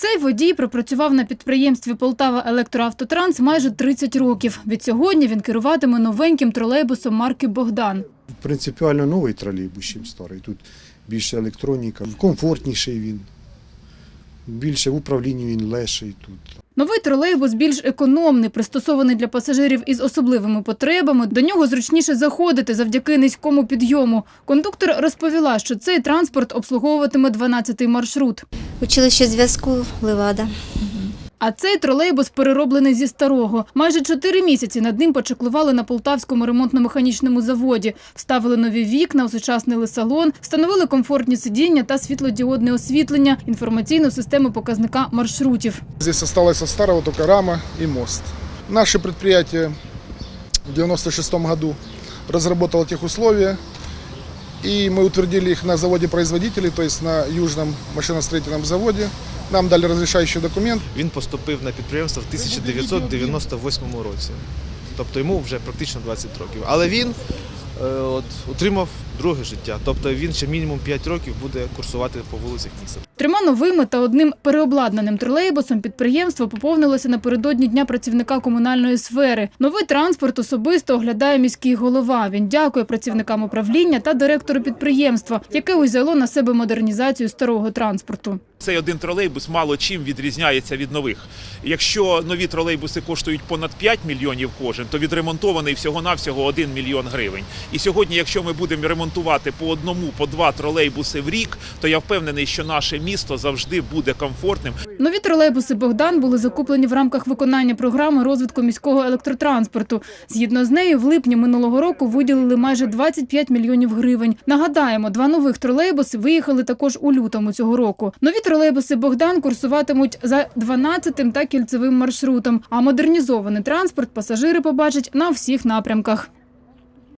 Цей водій пропрацював на підприємстві Полтава Електроавтотранс майже 30 років. Відсьогодні він керуватиме новеньким тролейбусом марки Богдан. Принципіально новий тролейбус, ніж старий. Тут більше електроніка, комфортніший він. Більше в управлінні він леший тут. Новий тролейбус більш економний, пристосований для пасажирів із особливими потребами. До нього зручніше заходити завдяки низькому підйому. Кондуктор розповіла, що цей транспорт обслуговуватиме 12-й маршрут. Училище зв'язку Левада. А цей тролейбус перероблений зі старого. Майже чотири місяці над ним почеклували на полтавському ремонтно-механічному заводі. Вставили нові вікна, осучаснили салон, встановили комфортні сидіння та світлодіодне освітлення, інформаційну систему показника маршрутів. Здесь осталось от старого только рама и мост. Наше предприятие в 96 году разработало тех условия, и мы утвердили их на заводе производителей, то есть на Южном машиностроительном заводе. Нам дали разрешающий документ. Він поступив на підприємство в 1998 році. Тобто йому вже практично 20 років. Але він е, от, отримав друге життя. Тобто він ще мінімум 5 років буде курсувати по вулицях міста. Трьома новими та одним переобладнаним тролейбусом підприємство поповнилося напередодні дня працівника комунальної сфери. Новий транспорт особисто оглядає міський голова. Він дякує працівникам управління та директору підприємства, яке узяло на себе модернізацію старого транспорту. Цей один тролейбус мало чим відрізняється від нових. Якщо нові тролейбуси коштують понад 5 мільйонів кожен, то відремонтований всього-навсього 1 мільйон гривень. І сьогодні, якщо ми будемо ремонтувати по одному, по два тролейбуси в рік, то я впевнений, що наше місто завжди буде комфортним. Нові тролейбуси Богдан були закуплені в рамках виконання програми розвитку міського електротранспорту. Згідно з нею, в липні минулого року виділили майже 25 мільйонів гривень. Нагадаємо, два нових тролейбуси виїхали також у лютому цього року. Нові тролейбуси Богдан курсуватимуть за 12-тим та кільцевим маршрутом. А модернізований транспорт пасажири побачать на всіх напрямках.